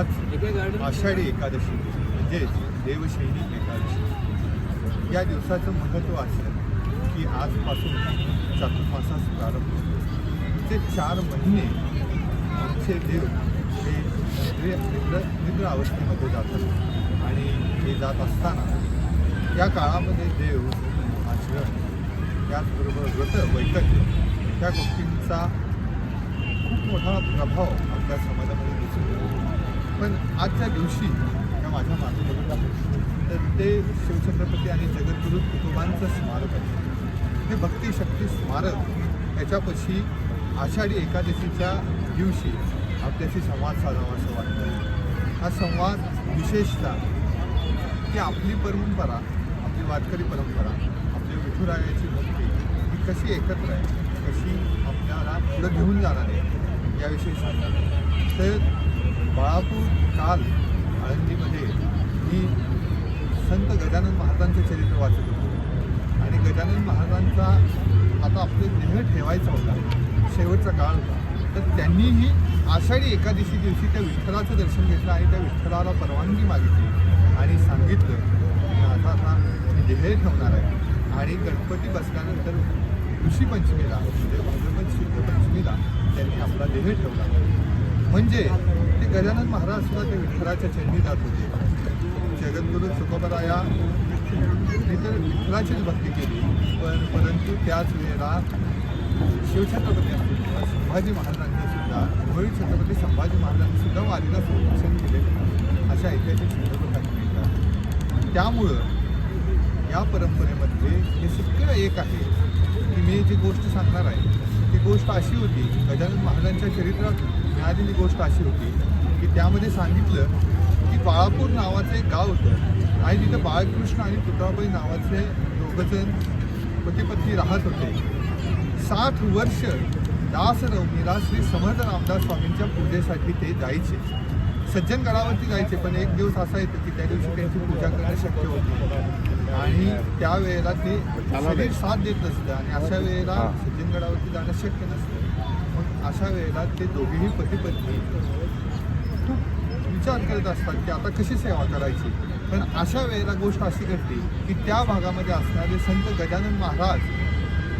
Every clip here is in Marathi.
आज आषाढी एकादशी म्हणजेच देवशैनी एकादशी. या दिवसाचं महत्त्व असं की आजपासून चातुर्मासास प्रारंभ होतो. ते चार महिने आमचे देव हे निद्रे निद्र निद्र अवस्थेमध्ये जातात आणि हे जात असताना या काळामध्ये देव आचरण त्याचबरोबर व्रत वैकल्य त्या गोष्टींचा खूप मोठा प्रभाव आपल्या समाजामध्ये दिसून येतो. पण आजच्या दिवशी या माझ्या मातृभूमीला तर ते शिवछत्रपती आणि जगद्गुरु कुटुंबांचं स्मारक आहे. हे भक्तिशक्ती स्मारक याच्यापाशी आषाढी एकादशीच्या दिवशी आपल्याशी संवाद साधावा असं वाटतं. हा संवाद विशेषतः की आपली परंपरा आपली वारकरी परंपरा आपली विठुरायाची भक्ती ही कशी एकत्र आहे कशी आपल्याला पुढं घेऊन जाणार आहे याविषयी सांगणार तर बाळापूर काल आळंदीमध्ये मी संत गजानन महाराजांचं चरित्र वाचत होतो. आणि गजानन महाराजांचा आता आपले देह ठेवायचा होता शेवटचा काळ होता. तर त्यांनीही आषाढी एकादशी दिवशी त्या विठ्ठलाचं दर्शन घेतलं आणि त्या विठ्ठलाला परवानगी मागितली आणि सांगितलं की आता आता मी देह ठेवणार आहे. आणि गणपती बसल्यानंतर ऋषी पंचमीला म्हणजे भाद्रपद शुद्ध पंचमीला त्यांनी आपला देह ठेवला. म्हणजे गजानन महाराज सुद्धा ते विठ्ठलाच्या चेंडी जात होते. जगद्गुरु तुकोबराया तर विठ्ठलाचीच भक्ती केली. पण परंतु त्याच वेळेला शिवछत्रपती असतील किंवा संभाजी महाराजांनी सुद्धा मुघल छत्रपती संभाजी महाराजांनी सुद्धा वारीला संरक्षण केले. अशा ऐतिहासिक संदर्भ काही मिळतात. त्यामुळं या परंपरेमध्ये हे सगळं एक आहे की मी जी गोष्ट सांगणार आहे ती गोष्ट अशी होती गजानन महाराजांच्या चरित्रात मिळालेली गोष्ट अशी होती की त्यामध्ये सांगितलं की बाळापूर नावाचं एक गाव होतं. आणि तिथं बाळकृष्ण आणि तुकाबाई नावाचे दोघंजण पती पत्नी राहत होते. साठ वर्ष दास रवनीला श्री समर्थ रामदास स्वामींच्या पूजेसाठी ते जायचे. सज्जन गडावरती जायचे पण एक दिवस असा येतो की त्या दिवशी त्यांची पूजा करणं शक्य होती आणि त्यावेळेला ते शरीर साथ देत नसतं आणि अशा वेळेला सज्जन गडावरती जाणं शक्य नसतं. मग अशा वेळेला ते दोघेही पती पत्नी खूप विचार करत असतात की आता कशी सेवा करायची? पण अशा वेळेला गोष्ट अशी घडते की त्या भागामध्ये असणारे संत गजानन महाराज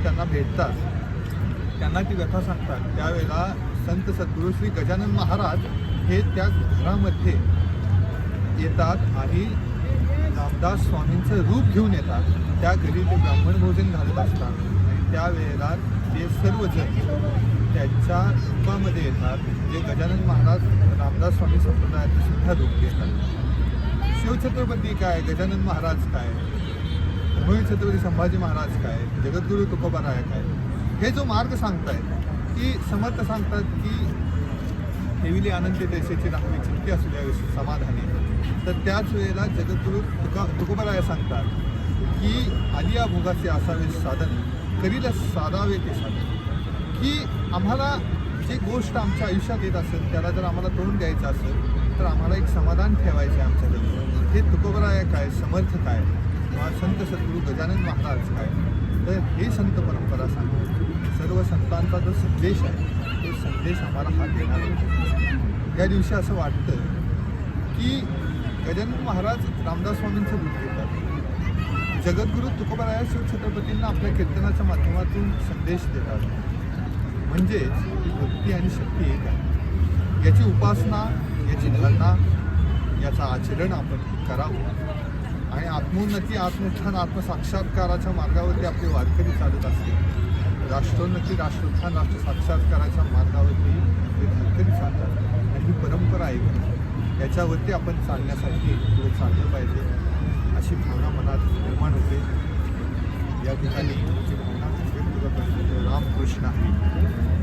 त्यांना भेटतात. त्यांना ती व्यथा सांगतात. त्यावेळेला संत सद्गुरू श्री गजानन महाराज हे त्या घरामध्ये येतात आणि रामदास स्वामींचं रूप घेऊन येतात. त्या घरी ते ब्राह्मण भोजन घालत असतात. त्यावेळेला ते सर्वजण त्यांच्या रूपामध्ये येतात. जे गजानन महाराज रामदास स्वामी संप्रदायाचे सुद्धा रूप घेतात शिवछत्रपती काय? गजानन महाराज काय? मुळी छत्रपती संभाजी महाराज काय? जगद्गुरु तुकोबाराय काय? हे जो मार्ग सांगतायत की समर्थ सांगतात की ठेविली आनंद देशाची राहणी चिंती असू द्या समाधानी. तर त्याच वेळेला जगद्गुरु तुका तुकोबाराय सांगतात की आलिया भोगाचे असावे साधन करील साधावे ते साधन. की आम्हाला जी गोष्ट आमच्या आयुष्यात येत असेल त्याला जर आम्हाला तोंड द्यायचं असेल तर आम्हाला एक समाधान ठेवायचं आहे आमच्याकडे हे तुकोबराय काय समर्थ काय? किंवा संत सद्गुरू गजानन महाराज काय? तर हे संत परंपरा सांगते सर्व संतांचा जो संदेश आहे तो संदेश आम्हाला हा देणार आहे. या दिवशी असं वाटतं की गजानन महाराज रामदास स्वामींचं रूप घेतात. जगद्गुरू तुकोबराया शिवछत्रपतींना आपल्या कीर्तनाच्या माध्यमातून संदेश देतात. म्हणजेच भक्ती आणि शक्ती एक आहे. याची उपासना याची धारणा याचं आचरण आपण करावं. आणि आत्मोन्नती आत्मोत्थान आत्मसाक्षात्काराच्या मार्गावरती आपले वारकरी चालत असतील. राष्ट्रोन्नती राष्ट्रोत्थान राष्ट्र साक्षात्काराच्या मार्गावरती आपले वारकरी चालतात. आणि ही परंपरा आहे. याच्यावरती आपण चालण्यासाठी पुढे चाललं पाहिजे. अशी भावना मनात निर्माण होते. या ठिकाणी रामकृष्ण आहे